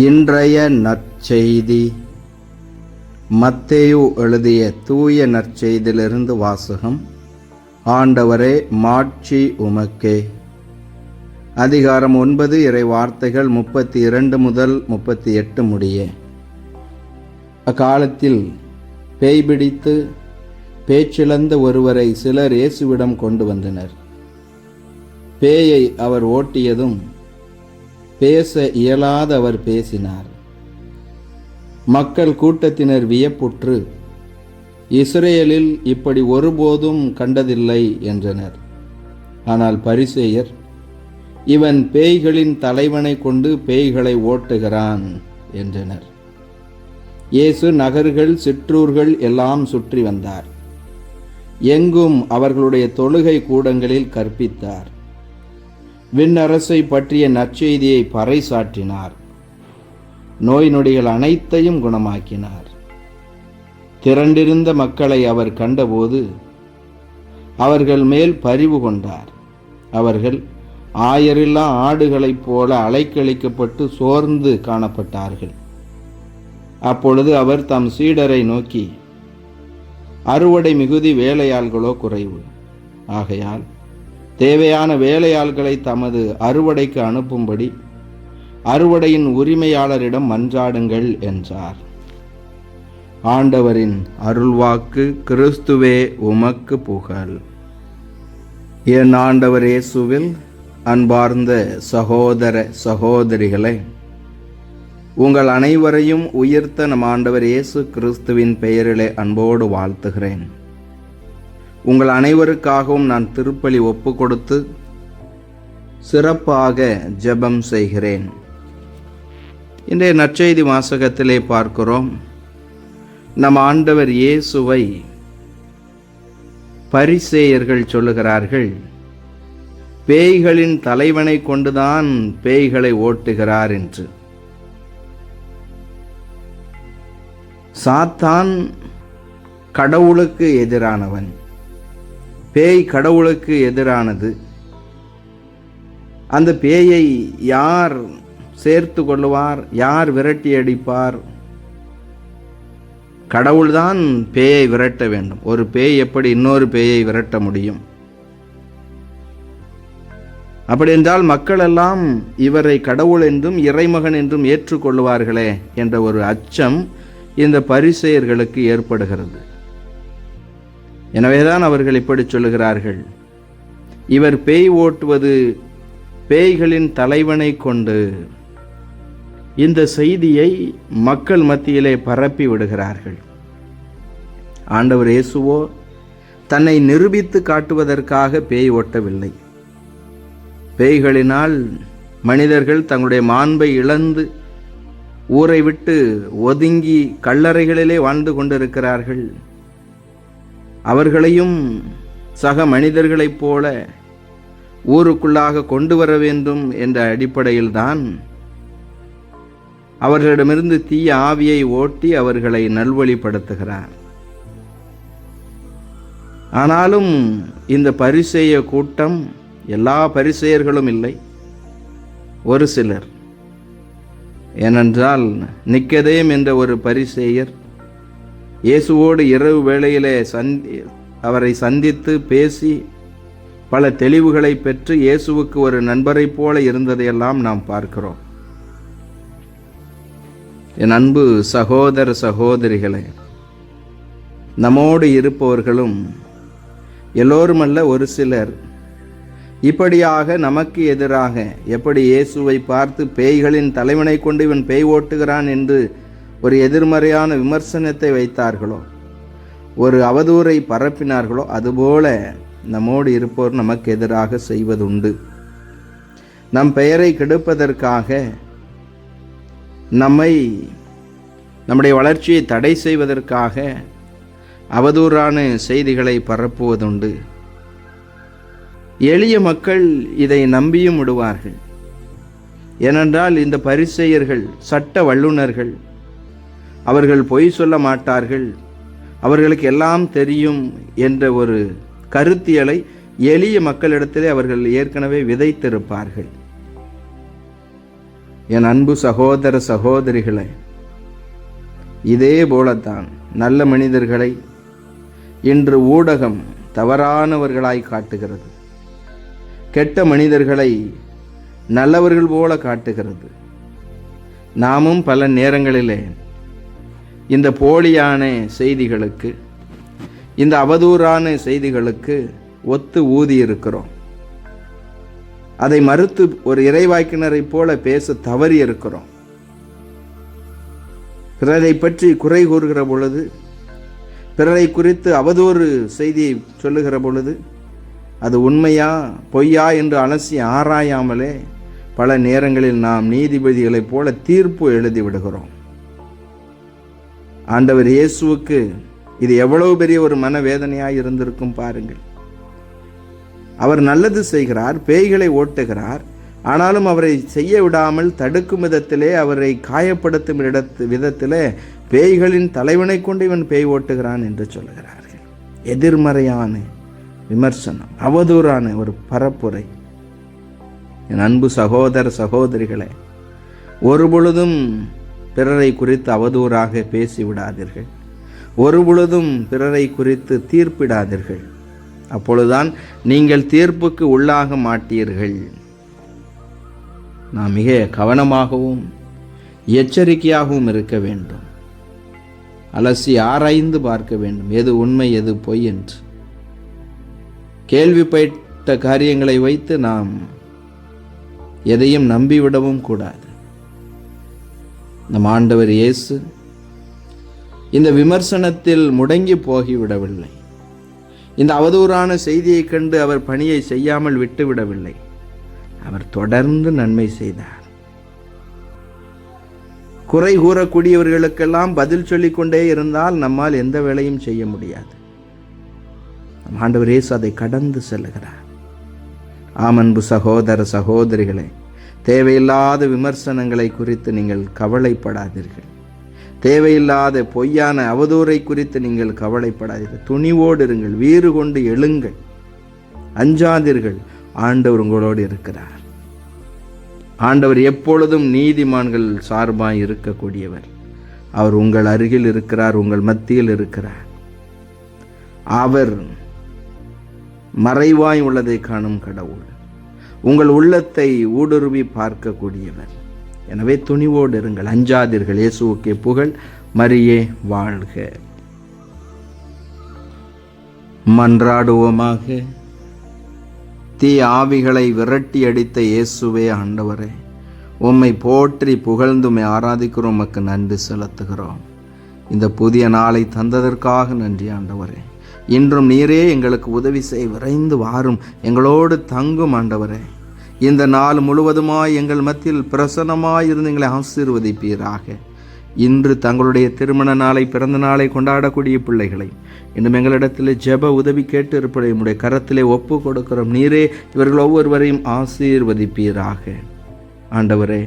இன்றைய நற்செய்தி. மத்தேயு எழுதிய தூய நற்செய்தியிலிருந்து வாசகம் ஆண்டவரே மாட்சி உமக்கே. அதிகாரம் ஒன்பது இறை வார்த்தைகள் முப்பத்தி இரண்டு முதல் முப்பத்தி எட்டு முடிய. அக்காலத்தில் பேய் பிடித்து பேச்சிழந்த ஒருவரை சிலர் இயேசுவிடம் கொண்டு வந்தனர். பேயை அவர் ஓட்டியதும் பேச இயலாத அவர் பேசினார். மக்கள் கூட்டத்தினர் வியப்புற்று இஸ்ரேலில் இப்படி ஒருபோதும் கண்டதில்லை என்றனர். ஆனால் பரிசேயர் இவன் பேய்களின் தலைவனை கொண்டு பேய்களை ஓட்டுகிறான் என்றனர். இயேசு நகர்கள் சிற்றூர்கள் எல்லாம் சுற்றி வந்தார். எங்கும் அவர்களுடைய தொழுகை கூடங்களில் கற்பித்தார். விண்ணரசை பற்றிய நற்செய்தியை பறைசாற்றினார். நோய் நொடிகள் அனைத்தையும் குணமாக்கினார். திரண்டிருந்த மக்களை அவர் கண்டபோது அவர்கள் மேல் பரிவு கொண்டார். அவர்கள் ஆயரில்லா ஆடுகளைப் போல அலைக்கழிக்கப்பட்டு சோர்ந்து காணப்பட்டார்கள். அப்பொழுது அவர் தம் சீடரை நோக்கி அறுவடை மிகுதி வேலையாள்களோ குறைவு. ஆகையால் தேவையான வேலையாள்களை தமது அறுவடைக்கு அனுப்பும்படி அறுவடையின் உரிமையாளரிடம் மன்றாடுங்கள் என்றார். ஆண்டவரின் அருள்வாக்கு கிறிஸ்துவே உமக்கு புகழ். என் ஆண்டவர் இயேசுவில் அன்பார்ந்த சகோதர சகோதரிகளை உங்கள் அனைவரையும் உயிர்த்த நம் ஆண்டவர் இயேசு கிறிஸ்துவின் பெயரிலே அன்போடு வாழ்த்துகிறேன். உங்கள் அனைவருக்காகவும் நான் திருப்பலி ஒப்பு கொடுத்து சிறப்பாக ஜெபம் செய்கிறேன். இன்றைய நற்செய்தி வாசகத்திலே பார்க்கிறோம். நம் ஆண்டவர் இயேசுவை பரிசேயர்கள் சொல்லுகிறார்கள் பேய்களின் தலைவனை கொண்டுதான் பேய்களை ஓட்டுகிறார் என்று. சாத்தான் கடவுளுக்கு எதிரானவன். பேய் கடவுளுக்கு எதிரானது. அந்த பேயை யார் சேர்த்து கொள்ளுவார்? யார் விரட்டி அடிப்பார்? கடவுள்தான் பேயை விரட்ட வேண்டும். ஒரு பேய் எப்படி இன்னொரு பேயை விரட்ட முடியும்? அப்படி என்றால் மக்கள் எல்லாம் இவரை கடவுள் என்றும் இறைமகன் என்றும் ஏற்றுக்கொள்வார்களே என்ற ஒரு அச்சம் இந்த பரிசெயர்களுக்கு ஏற்படுகிறது. எனவேதான் அவர்கள் இப்படி சொல்லுகிறார்கள். இவர் பேய் ஓட்டுவது பேய்களின் தலைவனை கொண்டு இந்த செய்தியை மக்கள் மத்தியிலே பரப்பி விடுகிறார்கள். ஆண்டவர் இயேசுவோ தன்னை நிரூபித்து காட்டுவதற்காக பேய் ஓட்டவில்லை. பேய்களினால் மனிதர்கள் தங்களுடைய மாண்பை இழந்து ஊரை விட்டு ஒதுங்கி கல்லறைகளிலே வாழ்ந்து கொண்டிருக்கிறார்கள். அவர்களையும் சக மனிதர்களைப் போல ஊருக்குள்ளாக கொண்டு வர வேண்டும் என்ற அடிப்படையில்தான் அவர்களிடமிருந்து தீய ஆவியை ஓட்டி அவர்களை நல்வழிப்படுத்துகிறார். ஆனாலும் இந்த பரிசெய கூட்டம் எல்லா பரிசெயர்களும் இல்லை ஒரு சிலர். ஏனென்றால் நிக்கதேம் என்ற ஒரு பரிசேயர் இயேசுவோடு இரவு வேளையிலே சந்தி அவரை சந்தித்து பேசி பல தெளிவுகளை பெற்று இயேசுவுக்கு ஒரு நண்பரைப் போல இருந்ததையெல்லாம் நாம் பார்க்கிறோம். என் அன்பு சகோதர சகோதரிகளே நம்மோடு இருப்பவர்களும் எல்லோருமல்ல ஒரு சிலர். இப்படியாக நமக்கு எதிராக எப்படி இயேசுவை பார்த்து பேய்களின் தலைவனை கொண்டு இவன் பேய் ஓட்டுகிறான் என்று ஒரு எதிர்மறையான விமர்சனத்தை வைத்தார்களோ ஒரு அவதூறை பரப்பினார்களோ அதுபோல நம்மோடு இருப்போர் நமக்கு எதிராக செய்வதுண்டு. நம் பெயரை கெடுப்பதற்காக நம்மை நம்முடைய வளர்ச்சியை தடை செய்வதற்காக அவதூறான செய்திகளை பரப்புவதுண்டு. எளிய மக்கள் இதை நம்பியும் விடுவார்கள். ஏனென்றால் இந்த பரிசெயர்கள் சட்ட வல்லுநர்கள் அவர்கள் பொய் சொல்ல மாட்டார்கள். அவர்களுக்கு எல்லாம் தெரியும் என்ற ஒரு கருத்தியலை எளிய மக்களிடத்திலே அவர்கள் ஏற்கனவே விதைத்திருப்பார்கள். என் அன்பு சகோதர சகோதரிகளை இதே போலத்தான் நல்ல மனிதர்களை இன்று ஊடகம் தவறானவர்களாய் காட்டுகிறது. கெட்ட மனிதர்களை நல்லவர்கள் போல காட்டுகிறது. நாமும் பல நேரங்களிலே இந்த போலியான செய்திகளுக்கு இந்த அவதூறான செய்திகளுக்கு ஒத்து ஊதி இருக்கிறோம் அதை மறுத்து ஒரு இறைவாக்கினரை போல பேச தவறி இருக்கிறோம் பிறரை பற்றி குறை கூறுகிற பொழுது பிறரை குறித்து அவதூறு செய்தியை சொல்லுகிற பொழுது அது உண்மையா பொய்யா என்று அலசி ஆராயாமலே பல நேரங்களில் நாம் நீதிபதிகளைப் போல தீர்ப்பு எழுதி விடுகிறோம். ஆண்டவர் இயேசுவுக்கு இது எவ்வளவு பெரிய ஒரு மனவேதனையாக இருந்திருக்கும் பாருங்கள். அவர் நல்லது செய்கிறார் பேய்களை ஓட்டுகிறார் ஆனாலும் அவரை செய்ய விடாமல் தடுக்கும் விதத்திலே அவரை காயப்படுத்தும் இடத்து விதத்திலே பேய்களின் தலைவனை கொண்டு இவன் பேய் ஓட்டுகிறான் என்று சொல்லுகிறார்கள். எதிர்மறையான விமர்சனம் அவதூறான ஒரு பரப்புரை. என் அன்பு சகோதர சகோதரிகளே ஒரு பொழுதும் பிறரை குறித்து அவதூறாக பேசிவிடாதீர்கள். ஒருபொழுதும் பிறரை குறித்து தீர்ப்பிடாதீர்கள். அப்பொழுதுதான் நீங்கள் தீர்ப்புக்கு உள்ளாக மாட்டீர்கள். நாம் மிக கவனமாகவும் எச்சரிக்கையாகவும் இருக்க வேண்டும். அலசி ஆராய்ந்து பார்க்க வேண்டும். எது உண்மை எது பொய் என்று. கேள்விப்பட்ட காரியங்களை வைத்து நாம் எதையும் நம்பிவிடவும் கூடாது. நம் ஆண்டவர் இயேசு இந்த விமர்சனத்தில் முடங்கி போகிவிடவில்லை. இந்த அவதூறான செய்தியைக் கண்டு அவர் பணியை செய்யாமல் விட்டுவிடவில்லை. அவர் தொடர்ந்து நன்மை செய்தார். குறை கூறக்கூடியவர்களுக்கெல்லாம் பதில் சொல்லிக் கொண்டே இருந்தால் நம்மால் எந்த வேலையும் செய்ய முடியாது. நம் ஆண்டவர் இயேசு அதை கடந்து செல்கிறார் ஆமன்பு சகோதர சகோதரிகளே தேவையில்லாத விமர்சனங்களை குறித்து நீங்கள் கவலைப்படாதீர்கள். தேவையில்லாத பொய்யான அவதூறை குறித்து நீங்கள் கவலைப்படாதீர்கள். துணிவோடு இருங்கள் வீறு கொண்டு எழுங்கள். அஞ்சாதீர்கள் ஆண்டவர் உங்களோடு இருக்கிறார். ஆண்டவர் எப்பொழுதும் நீதிமான்கள் சார்பாய் இருக்கக்கூடியவர். அவர் உங்கள் அருகில் இருக்கிறார் உங்கள் மத்தியில் இருக்கிறார். அவர் மறைவாய் உள்ளதை காணும் கடவுள். உங்கள் உள்ளத்தை ஊடுருவி பார்க்கக்கூடியவர் எனவே துணிவோடு இருங்கள். அஞ்சாதீர்கள். இயேசுவுக்கே புகழ். மரியே வாழ்க. மன்றாடுவோமாக. தீ ஆவிகளை விரட்டி அடித்த இயேசுவே ஆண்டவரே. உம்மை போற்றி புகழ்ந்துமை ஆராதிக்கிறோம். உமக்கு நன்றி செலுத்துகிறோம். இந்த புதிய நாளை தந்ததற்காக நன்றி ஆண்டவரே. இன்றும் நீரே எங்களுக்கு உதவி செய் விரைந்து வாரும். எங்களோடு தங்கும் ஆண்டவரே. இந்த நாள் முழுவதுமாய் எங்கள் மத்தியில் பிரசன்னமாய் இருந்து எங்களை ஆசீர்வதிப்பீராக. இன்று தங்களுடைய திருமண நாளை பிறந்த நாளை கொண்டாடக்கூடிய பிள்ளைகளை இன்னும் எங்களிடத்தில் ஜெப உதவி கேட்டு இருப்பதை உடைய கரத்திலே ஒப்பு கொடுக்கிறோம். நீரே இவர்கள் ஒவ்வொருவரையும் ஆசீர்வதிப்பீராக. ஆண்டவரே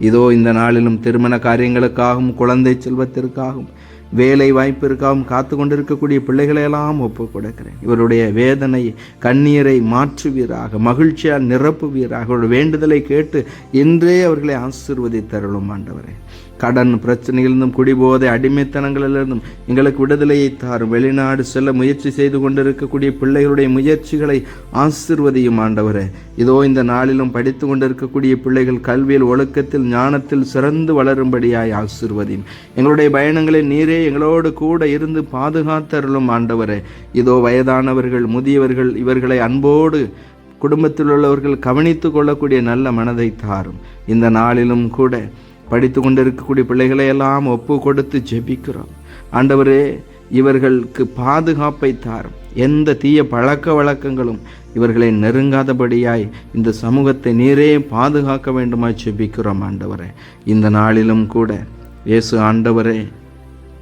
இதோ இந்த நாளிலும் திருமண காரியங்களுக்காகவும் குழந்தை செல்வத்திற்காகவும் வேலை வாய்ப்பிற்காகவும் காத்து கொண்டிருக்கக்கூடிய பிள்ளைகளையெல்லாம் ஒப்பு கொடுக்கிறேன். இவருடைய வேதனை கண்ணீரை மாற்றுவீராக மகிழ்ச்சியால் நிரப்புவீராக அவருடைய வேண்டுதலை கேட்டு இன்றே அவர்களை ஆசீர்வதித்தருளும் ஆண்டவரே. கடன் பிரச்சனைகளிலிருந்தும் குடிபோதை அடிமைத்தனங்களிலிருந்தும் எங்களுக்கு விடுதலையை தாரும். வெளிநாடு செல்ல முயற்சி செய்து கொண்டிருக்கக்கூடிய பிள்ளைகளுடைய முயற்சிகளை ஆசிர்வதியும் ஆண்டவரே. இதோ இந்த நாளிலும் படித்து கொண்டிருக்கக்கூடிய பிள்ளைகள் கல்வியில் ஒழுக்கத்தில் ஞானத்தில் சிறந்து வளரும்படியாய் ஆசிர்வதியும். எங்களுடைய பயணங்களை நீரே எங்களோடு கூட இருந்து பாதுகாத்தருளும் ஆண்டவரே. இதோ வயதானவர்கள் முதியவர்கள் இவர்களை அன்போடு குடும்பத்தில் உள்ளவர்கள் கவனித்து கொள்ளக்கூடிய நல்ல மனதை தாரும். இந்த நாளிலும் கூட படித்து கொண்டிருக்கக்கூடிய பிள்ளைகளை எல்லாம் ஒப்பு கொடுத்து ஜெபிக்கிறோம். ஆண்டவரே இவர்களுக்கு பாதுகாப்பை தாரும். எந்த தீய பழக்க வழக்கங்களும் இவர்களை நெருங்காதபடியாய் இந்த சமூகத்தை நீரே பாதுகாக்க வேண்டுமாய் ஜெபிக்கிறோம் ஆண்டவரே. இந்த நாளிலும் கூட இயேசு ஆண்டவரே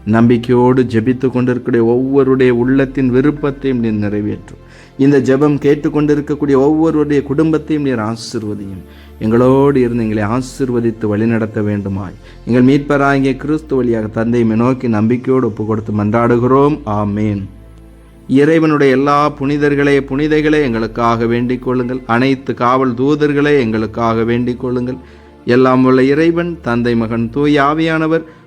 நம்பிக்கையோடு ஜெபித்து கொண்டிருக்கக்கூடிய ஒவ்வொருடைய உள்ளத்தின் விருப்பத்தையும் நீர் நிறைவேற்றும். இந்த ஜெபம் கேட்டுக்கொண்டிருக்கக்கூடிய ஒவ்வொருடைய குடும்பத்தையும் நீர் ஆசிர்வதியும். எங்களோடு இருந்து எங்களை ஆசிர்வதித்து வழிநடத்த வேண்டுமாய். எங்கள் மீட்பராகிய கிறிஸ்து வழியாக தந்தையை நோக்கி நம்பிக்கையோடு ஒப்பு கொடுத்து மன்றாடுகிறோம். ஆமேன். இறைவனுடைய எல்லா புனிதர்களே புனிதைகளே எங்களுக்காக வேண்டிக் கொள்ளுங்கள். அனைத்து காவல் தூதர்களே எங்களுக்காக வேண்டிக் கொள்ளுங்கள். எல்லாம் உள்ள இறைவன் தந்தை மகன் தூய் ஆவியானவர்